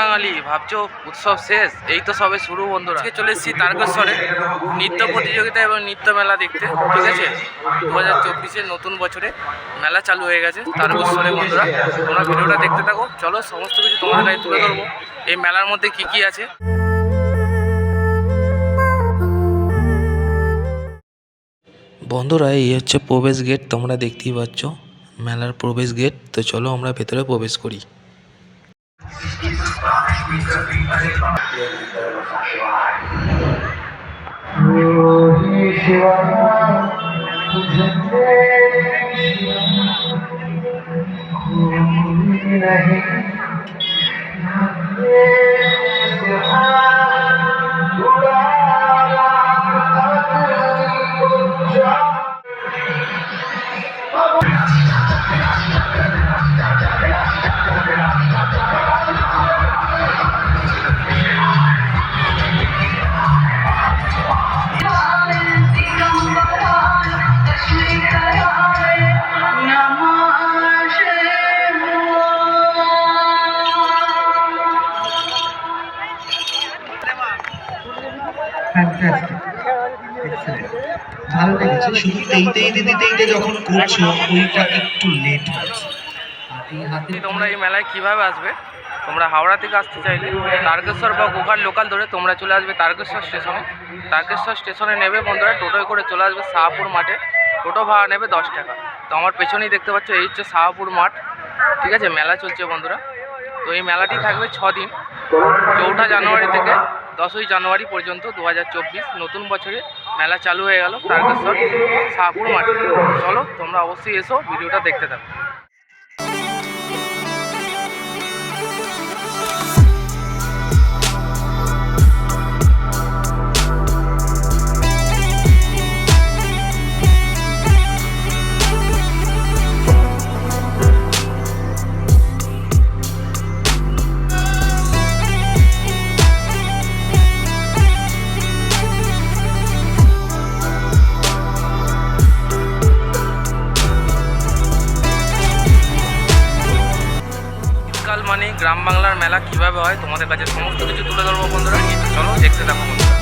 বাঙালি ভাবছ উৎসব শেষ? এই তো সবে শুরু বন্ধুরা। আজকে চলে এসেছি তারকেশ্বরে নৃত্য প্রতিযোগিতা এবং নৃত্য মেলা দেখতে ঠিক আছে? দু হাজার চব্বিশের নতুন বছরে মেলা চালু হয়ে গেছে তারকেশ্বরে বন্ধুরা। তোমরা ভিডিওটা দেখতে থাকো। চলো সমস্ত কিছু তোমাদের কাছে তুলে ধরবো। এই মেলার মধ্যে কি কি আছে? বন্ধুরা এই হচ্ছে প্রবেশ গেট তোমরা দেখতেই পাচ্ছ। মেলার প্রবেশ গেট তো চলো আমরা ভেতরে প্রবেশ করি। Jesus Christ, Shiva, Jande লেগেছে শুধু তেইতে তেইতে তেইতে যখন করছ ওইটা একটু লেট হচ্ছে। আর এই হাতে তোমরা এই মেলায় কীভাবে আসবে? তোমরা হাওড়া থেকে আসতে চাইলে তারকেশ্বর বা গোঘাট লোকাল ধরে তোমরা চলে আসবে তারকেশ্বর স্টেশনে তারকেশ্বর স্টেশনে নেবে বন্ধুরা টোটোয় করে চলে আসবে শাহপুর মাঠে। টোটো ভাড়া নেবে দশ টাকা। তো আমার পেছনেই দেখতে পাচ্ছ এই হচ্ছে শাহপুর মাঠ। ঠিক আছে মেলা চলছে বন্ধুরা। তো এই মেলাটি থাকবে ছ দিন। চৌঠা জানুয়ারি থেকে দশই জানুয়ারি পর্যন্ত দু হাজার চব্বিশ নতুন বছরে মেলা চালু হয়ে গেল তারকেশ্বর শাহপুর মাঠে চলো তোমরা অবশ্যই এসো ভিডিওটা দেখতে থাকো। গ্রাম বাংলার মেলা কীভাবে হয় তোমাদের কাছে সমস্ত কিছু তুলে ধরবো বন্ধুরা। চলো দেখতে থাকো বন্ধুরা।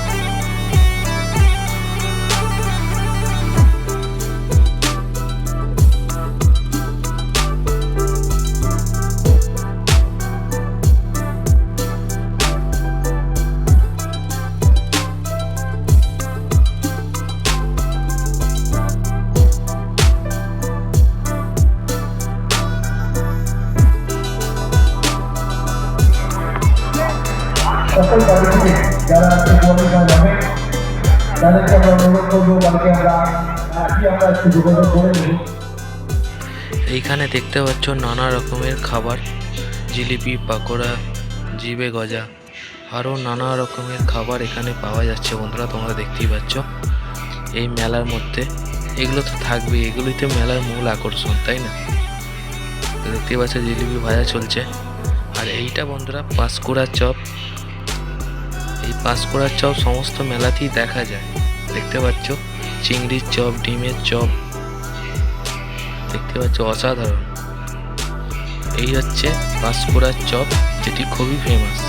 সকল যারা তাদেরকে আমরা অনুরোধ করব বাড়িতে আমরা আজকে আমরা একটু যোগাযোগ করে নেব। এইখানে দেখতে পাচ্ছ নানা রকমের খাবার, জিলিপি, পাকোড়া, জিবে গজা, আরও নানা রকমের খাবার এখানে পাওয়া যাচ্ছে বন্ধুরা, তোমরা দেখতেই পাচ্ছ। এই মেলার মধ্যে, এগুলো তো থাকবেই, এগুলোই তো মেলার মূল আকর্ষণ, তাই না? তো দেখতেই পাচ্ছ জিলিপি ভাজা চলছে। আর এইটা বন্ধুরা পাঁশকুড়ার চপ পাঁশকুড়ার চপ সমস্ত মেলাতেই দেখা যায়। দেখতে পাচ্ছ? চিংড়ির চপ, ডিমের চপ। দেখতে পাচ্ছ? অসাধারণ। এই হচ্ছে পাঁশকুড়ার চপ, যেটি খুবই ফেমাস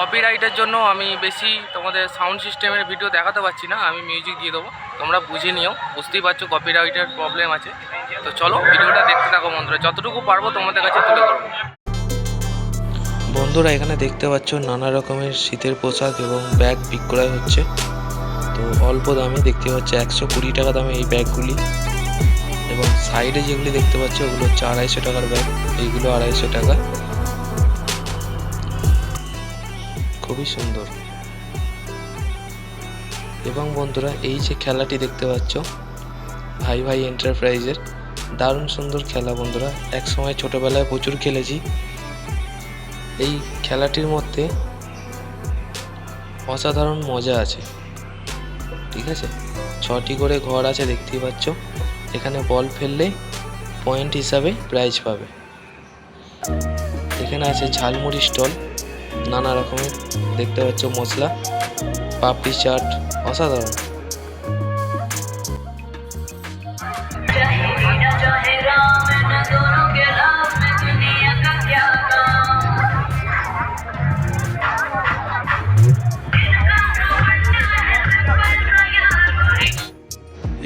কপিরাইটের জন্য আমি বেশি তোমাদের সাউন্ড সিস্টেমের ভিডিও দেখাতে পারছি না, আমি মিউজিক দিয়ে দেবো। তোমরা বুঝে নিও, বুঝতেই পারছ কপিরাইটের প্রবলেম আছে। তো চলো, ভিডিওটা দেখতে থাকো বন্ধুরা, যতটুকু পারব তোমাদের কাছে তুলে ধরবো। বন্ধুরা, এখানে দেখতে পাচ্ছ নানা রকমের শীতের পোশাক এবং ব্যাগ বিক্রয় হচ্ছে। তো অল্প দামে দেখতে পাচ্ছ, একশো কুড়ি টাকা দামে এই ব্যাগগুলি। এবং সাইডে যেগুলি দেখতে পাচ্ছ, ওগুলো হচ্ছে আড়াইশো টাকার ব্যাগ, এইগুলো আড়াইশো টাকা। খুবই সুন্দর। এবং বন্ধুরা, এই যে খেলাটি দেখতে পাচ্ছ, ভাই ভাই এন্টারপ্রাইজের দারুণ সুন্দর খেলা বন্ধুরা। এক সময় ছোটবেলায় প্রচুর খেলেছি। এই খেলাটির মধ্যে অসাধারণ মজা আছে। ঠিক আছে? ছটি করে ঘর আছে, দেখতেই পাচ্ছ। এখানে বল ফেললে পয়েন্ট হিসাবে প্রাইজ পাবে। এখানে আছে ঝালমুড়ি স্টল। নানা রকমের। দেখতে পাচ্ছ মশলা, পাপড়ি, চাট, অসাধারণ।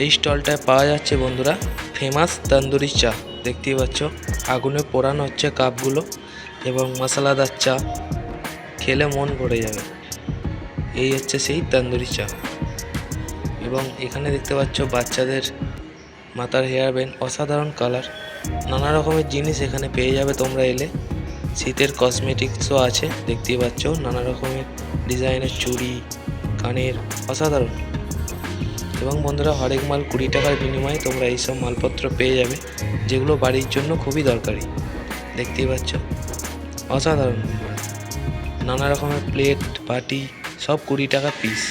এই স্টলটায় পাওয়া যাচ্ছে বন্ধুরা ফেমাস তন্দুরি চা। দেখতেই পাচ্ছ, আগুনে পোড়ানো হচ্ছে কাপগুলো এবং মশলাদার চা। খেলে মন ভরে যাবে। এই হচ্ছে সেই তন্দুরি চা। এবং এখানে দেখতে পাচ্ছ বাচ্চাদের মাথার হেয়ার ব্যান্ড অসাধারণ কালার নানা রকমের জিনিস এখানে পেয়ে যাবে তোমরা এলে। শীতের কসমেটিক্সও আছে, দেখতেই পাচ্ছ। নানা রকমের ডিজাইনের চুড়ি, কানের, অসাধারণ। এবং বন্ধুরা, হরেক মাল কুড়ি টাকার বিনিময়ে তোমরা এইসব মালপত্র পেয়ে যাবে, যেগুলো বাড়ির জন্য খুবই দরকারি। দেখতেই পাচ্ছ? অসাধারণ। নানা রকমের প্লেট বাটি সব কুড়ি টাকা পিস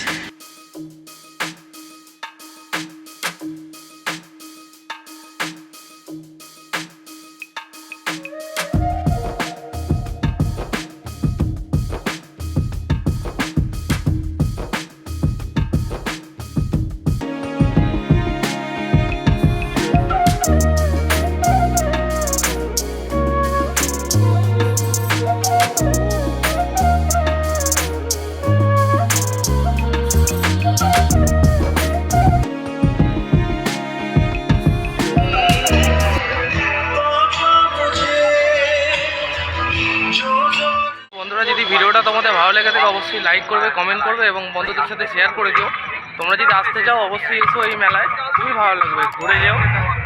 লেগে থাকে অবশ্যই লাইক করবে কমেন্ট করবে এবং বন্ধুদের সাথে শেয়ার করে দিও। তোমরা যদি আসতে চাও, অবশ্যই এসো এই মেলায়। খুবই ভালো লাগবে, ঘুরে যাও।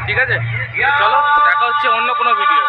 ঠিক আছে? চলো, দেখা হচ্ছে অন্য কোনো ভিডিও